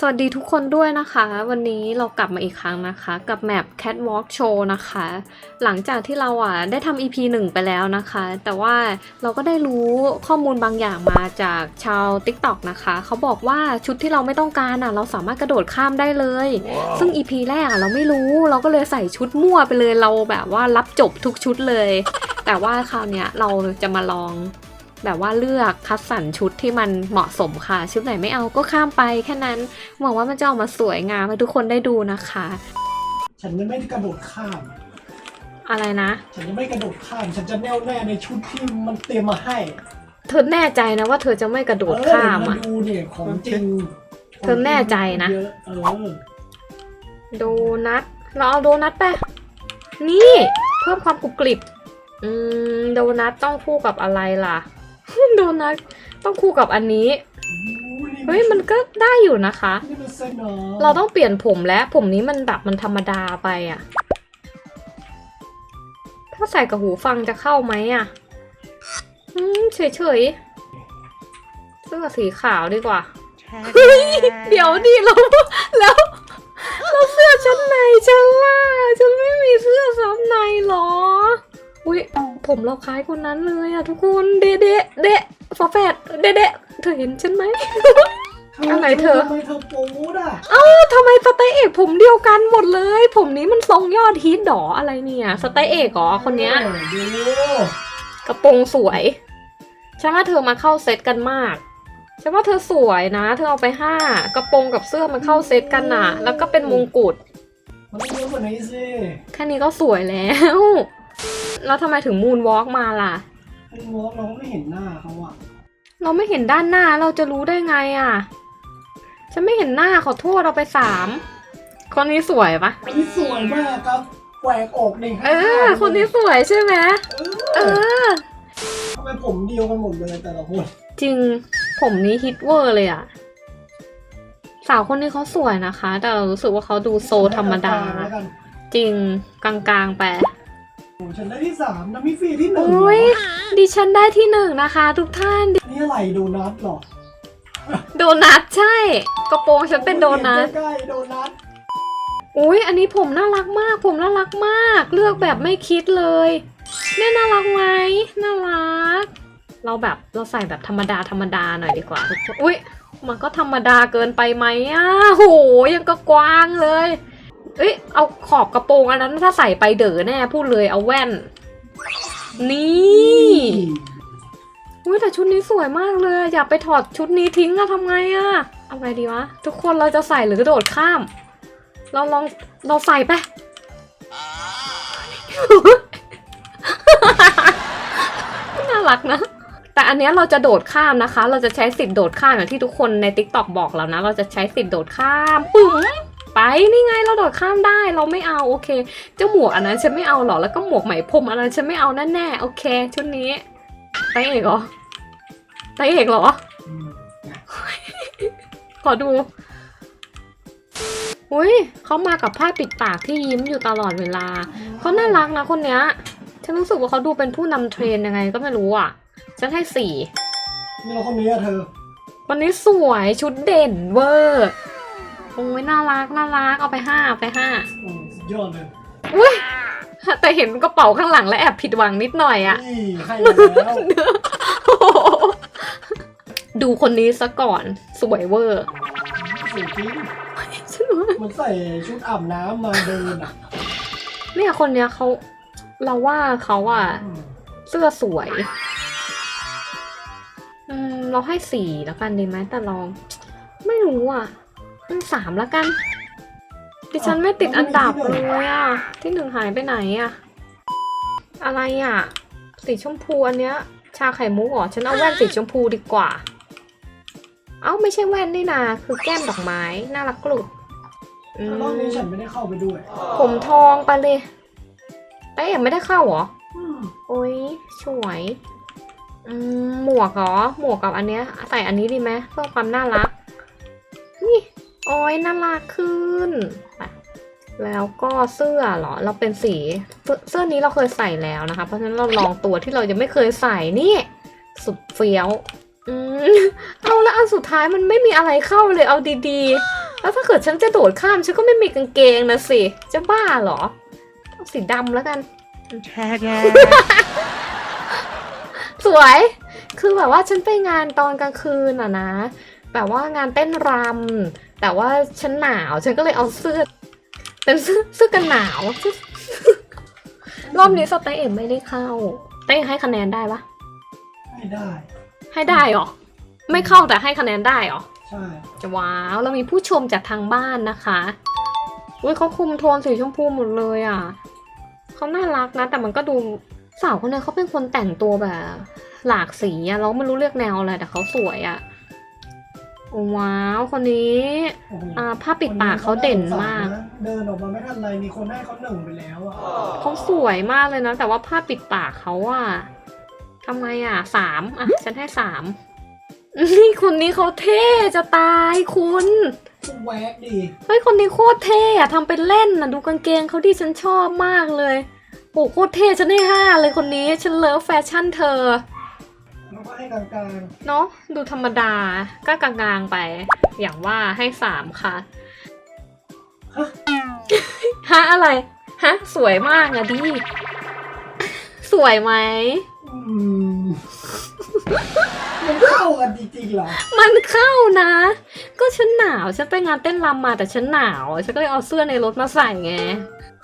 สวัสดีทุกคนด้วยนะคะ วันนี้เรากลับมาอีกครั้งนะคะ กับแมป Catwalk Show นะคะ หลังจากที่เราอะได้ทำ EP 1 ไปแล้วนะคะ แต่ว่าเราก็ได้รู้ข้อมูลบางอย่างมาจากชาว TikTok นะคะ เขาบอกว่าชุดที่เราไม่ต้องการอะ เราสามารถกระโดดข้ามได้เลยซึ่ง EP แรกอะเราไม่รู้เราก็เลยใส่ชุดมั่วไปเลยเราแบบว่ารับจบทุกชุดเลย แต่ว่าคราวเนี้ยเราจะมาลอง แบบว่าเลือกคัดสรรชุดที่มันเหมาะสมค่ะ ชุดไหนไม่เอาก็ข้ามไปแค่นั้นหวังว่ามันจะออกมาสวยงามให้ทุกคนได้ดูนะคะ ฉันจะไม่กระโดดข้าม อะไรนะ ฉันจะไม่กระโดดข้าม ฉันจะแน่วแน่ในชุดที่มันเตรียมมาให้เธอแน่ใจนะว่าเธอจะไม่กระโดดข้ามเอออะเดี๋ยวมาดูเนี่ยของจริงเธอแน่ใจนะเยอเออโดนัทเราเอาโดนัทไปนี่ เพิ่มความกรุบกริบ อืม โดนัทต้องคู่กับอะไรล่ะ โดนัทต้องคู่กับอันนี้ เฮ้ยมันก็ได้อยู่นะคะ เราต้องเปลี่ยนผมแล้วผมนี้มันแบบมันธรรมดาไปอะถ้าใส่กับหูฟังจะเข้าไหมอะอืมเฉยเฉยๆเสื้อสีขาวดีกว่า เฮ้ย เดี๋ยวดิเราแล้วแล้วเสื้อชั้นในฉันล่ะฉันไม่มีเสื้อชั้นในหรอ อุ้ย ผมเราคล้ายคนนั้นเลยอะทุกคนเดะเดะเดะฝาแฝดเดะเดะเธอเห็นฉันไหม อะไรเธอ ทำไมเธอปูดอะทำไมสไตล์เอกผมเดียวกันหมดเลย ผมนี้มันทรงยอดฮิตดออะไรเนี่ยสไตล์เอกเหรอคนเนี้ยออดูกระโปรงสวยฉันว่าเธอมาเข้าเซตกันมากฉันว่าเธอสวยนะ เธอเอาไปห้ากระโปรงกับเสื้อมันเข้าเซตกันน่ะ แล้วก็เป็นมงกุฎมันต้องเยอะกว่านี้สิ แค่นี้ก็สวยแล้ว แล้วทำไมถึงมูนวอล์กมาล่ะไอ้วอล์กเราก็ไม่เห็นหน้าเขาอะเราไม่เห็นด้านหน้าเราจะรู้ได้ไงอะฉันไม่เห็นหน้าขอโทษเราไปสามคนนี้สวยปะอันนี้สวยมากครับแหวกอกนี่เออ คนนี้สวยใช่ไหมเอเอออทำไมผมเดียวกันหมดเลยแต่ละคนจริงผมนี้ฮิตเวอร์เลยอะสาวคนนี้เขาสวยนะคะ แต่เรารู้สึกว่าเขาดูโซธรรมดาแล้วกันจริงกลางๆไป โอ้ฉันได้ที่สามนะมิฟีที่หนึ่งอุ้ยดิฉันได้ที่หนึ่งนะคะ ทุกท่าน นี่อะไรโดนัทเหรอ โดนัทใช่ กระโปรงฉันเป็นโดนัทใกล้ๆโดนัทอุ้ยอันนี้ผมน่ารักมาก ผมน่ารักมาก เลือกแบบไม่คิดเลยเนี่ยน่ารักไหมน่ารัก เราแบบเราใส่แบบธรรมดาธรรมดาหน่อยดีกว่าทุกคนอุ้ยมันก็ธรรมดาเกินไปไหมอะโหยังก็กว้างเลย เอ้ยเอาขอบกระโปรงอันนั้นถ้าใส่ไปเด๋อแน่พูดเลยเอาแว่น นี่อุ้ยแต่ชุดนี้สวยมากเลย อยากไปถอดชุดนี้ทิ้งอะทำไงอะเอาไงดีวะ ทุกคนเราจะใส่หรือกระโดดข้าม เราลองเราใส่ไปน่ารักนะ แต่อันนี้เราจะโดดข้ามนะคะ เราจะใช้สิทธิ์โดดข้ามอย่างที่ทุกคนใน t ิ k t o k บอกเรานะ เราจะใช้สิทธิ์โดดข้ามปึ๋ง ไปนี่ไงเราโดดข้ามได้เราไม่เอาโอเคเจ้าหมวกอันนั้นฉันไม่เอาหรอกแล้วก็หมวกไหมพรมอันนั้นฉันไม่เอาแน่ๆโอเคชุดนี้ไตเอกเหรอไตเอกเหรออืมขอดูอุ้ยเขามากับผ้าปิดปากที่ยิ้มอยู่ตลอดเวลาเขาน่ารักนะคนเนี้ย ฉันรู้สึกว่าเขาดูเป็นผู้นำเทรนยังไงก็ไม่รู้อะ ฉันให้สี่นี่เราคนนี้อะเธอวันนี้สวยชุดเด่นเวอร์ โอ้ยน่ารักน่ารักเอาไปห้าเอาไปห้าโอ้สุดยอดเลยอุ้ยแต่เห็นกระเป๋าข้างหลังแล้วแอบผิดหวังนิดหน่อยอะ นี่ให้มาแล้วโอ้โหดูคนนี้ซะก่อนสวยเวอร์สวยจริงฉันว่าเหมันใส่ชุดอาบน้ำมาเดินอะเนี่ยคนเนี้ยเขาเราว่าเขาอะอืมเสื้อสวยอืมเราให้สี่แล้วกันดีไหมแต่เราไม่รู้อะ อืมสามแล้วกัน ดิฉันไม่ติดอันดับเลยอะ ที่หนึ่งหายไปไหนอะ อะไรอะ สีชมพูอันเนี้ย ชาไข่มุกเหรอ ฉันเอาแว่นสีชมพูดีกว่า เอ้าไม่ใช่แว่นนี่นา คือแก้มดอกไม้ น่ารักกลุดอืแล้วรอบนี้ฉันไม่ได้เข้าไปด้วย ผมทองไปเลยแต่ยังไม่ได้เข้าเหรออืมโอ้ยสวยอืมหมวกเหรอ หมวกกับอันเนี้ย ใส่อันนี้ดีไหมเพื่อความน่ารักนี่ โอ้ยน่ารักขึ้นไปแล้วก็เสื้อเหรอ เราเป็นสีเสื้อเสื้อนี้เราเคยใส่แล้วนะคะ เพราะฉะนั้นเราลองตัวที่เรายังไม่เคยใส่นี่ สุดเฟี้ยว อืมเอาแล้วอันสุดท้ายมันไม่มีอะไรเข้าเลยเอาดีๆ แล้วถ้าเกิดฉันจะโดดข้ามฉันก็ไม่มีกางเกงนะสิ จะบ้าเหรอเอาสีดำแล้วกันสวย คือแบบว่าฉันไปงานตอนกลางคืนอะนะ แบบว่างานเต้นรำ แต่ว่าฉันหนาว ฉันก็เลยเอาเสื้อ เป็นเสื้อเสื้อกันหนาว รอบนี้สเตย์เอ็มไม่ได้เข้า เต้ให้คะแนนได้ปะไม่ได้ ให้ได้เหรอ ไม่เข้าแต่ให้คะแนนได้เหรอ ใช่จะว้าวเรามีผู้ชมจากทางบ้านนะคะอุ้ยเขาคุมโทนสีชมพูหมดเลยอะเขาน่ารักนะ แต่มันก็ดูสาวคนนี้เขาเป็นคนแต่งตัวแบบ หลากสีอะเราไม่รู้เรียกแนวอะไรแต่เขาสวยอะ ว้าวคนนี้โอ้โหอ่าผ้าปิดปากเขาเด่นมาก เดินออกมาไม่ทันไรมีคนให้เขาหนึ่งไปแล้วอะเขาสวยมากเลยนะ แต่ว่าผ้าปิดปากเขาอะทำไงอะสามอะฉันให้สามนี่คนนี้เขาเท่จะตายคุณ แวกดีเฮ้ยคนนี้โคตรเท่อะทำเป็นเล่นนะดูกางเกงเขาที่ฉันชอบมากเลยโอ้โหโคตรเท่ฉันให้ห้าเลยคนนี้ ฉันเลิฟแฟชั่นเธอ แล้วก็ให้กลางเนาะดูธรรมดาก็กลางๆไป อย่างว่าให้สามค่ะๆฮะฮะอะไรฮะสวยมากอะดิ สวยไหมอื มมันเข้ากันจริงๆเหรอ มันเข้านะ ก็ฉันหนาว ฉันไปงานเต้นรำมาแต่ฉันหนาว ฉันก็เลยเอาเสื้อในรถมาใส่ไง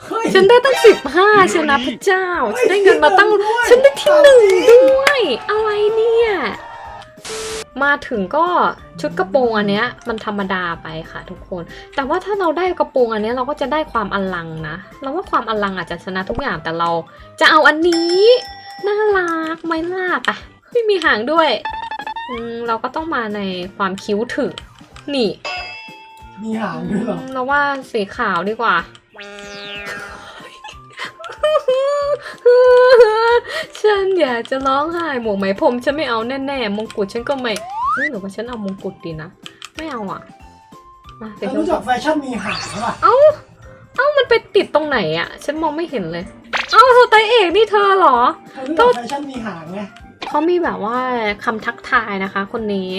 เฮ้ย ฉันได้ตั้งสิบห้าชนะพระเจ้า ฉันได้เงินมาตั้ง ฉันได้ที่หนึ่งด้วย อะไรเนี่ย มาถึงก็ชุดกระโปรงอันเนี้ย มันธรรมดาไปค่ะทุกคน แต่ว่าถ้าเราได้กระโปรงอันเนี้ยเราก็จะได้ความอลังนะ เราว่าความอลังอาจจะชนะทุกอย่างแต่เราจะเอาอันนี้ น่ารักไหม่ล่าปะไม่มีหางด้วยอืมเราก็ต้องมาในความคิ้วถึง นี่ มีหางด้วยเหรอมเราว่าสีขาวดีกว่า ฉันอยากจะร้องไห้หมวกไหมพรมฉันไม่เอาแน่ๆมงกุฎฉันก็ไม่เอ้ยหรือว่าฉันเอามงกุฎดีนะ ไม่เอาอะมาเดี๋ยวแล้วฉันรู้จักแฟชั่นมีหางป่ะ เอ้า เอ้ามันไปติดตรงไหนอะ ฉันมองไม่เห็นเลย เอ้าสไตล์เอกนี่เธอเหรอเธอรู้จักแฟชั่นมีหางไงเขามีแบบว่าคำทักทายนะคะ คนนี้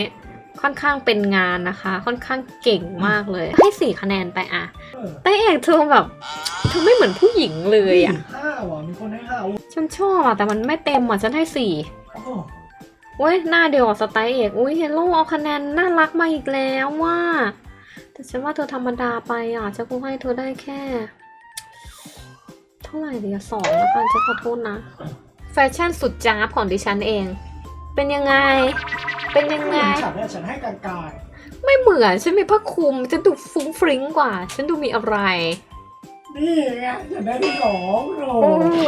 ค่อนข้างเป็นงานนะคะ ค่อนข้างเก่งมากเลย ให้สี่คะแนนไปอะเออแต่เอกเธอแบบเธอไม่เหมือนผู้หญิงเลยอะห้าว่ะมีคนให้ห้าโอ้ฉันชอบอะแต่มันไม่เต็มอะฉันให้สี่โหเว้ยหน้าเดียวกับสไตล์เอกอุ้ยเฮลโลเอาคะแนนน่ารักมาอีกแล้วว่าแต่ฉันว่าเธอธรรมดาไปอะฉันคงให้เธอได้แค่เท่าไหร่ดีอะสองแล้วกันฉันขอโทษนะ แฟชั่นสุดจ้าบของดิฉันเอง เป็นยังไง เป็นยังไง ฉันเนี่ยฉันให้กลางไม่เหมือนฉันมีผ้าคลุมฉันดูฟุ้งฟริ้งกว่า ฉันดูมีอะไร ๆนี่ไงฉันได้ที่สองโอ้โอ้โห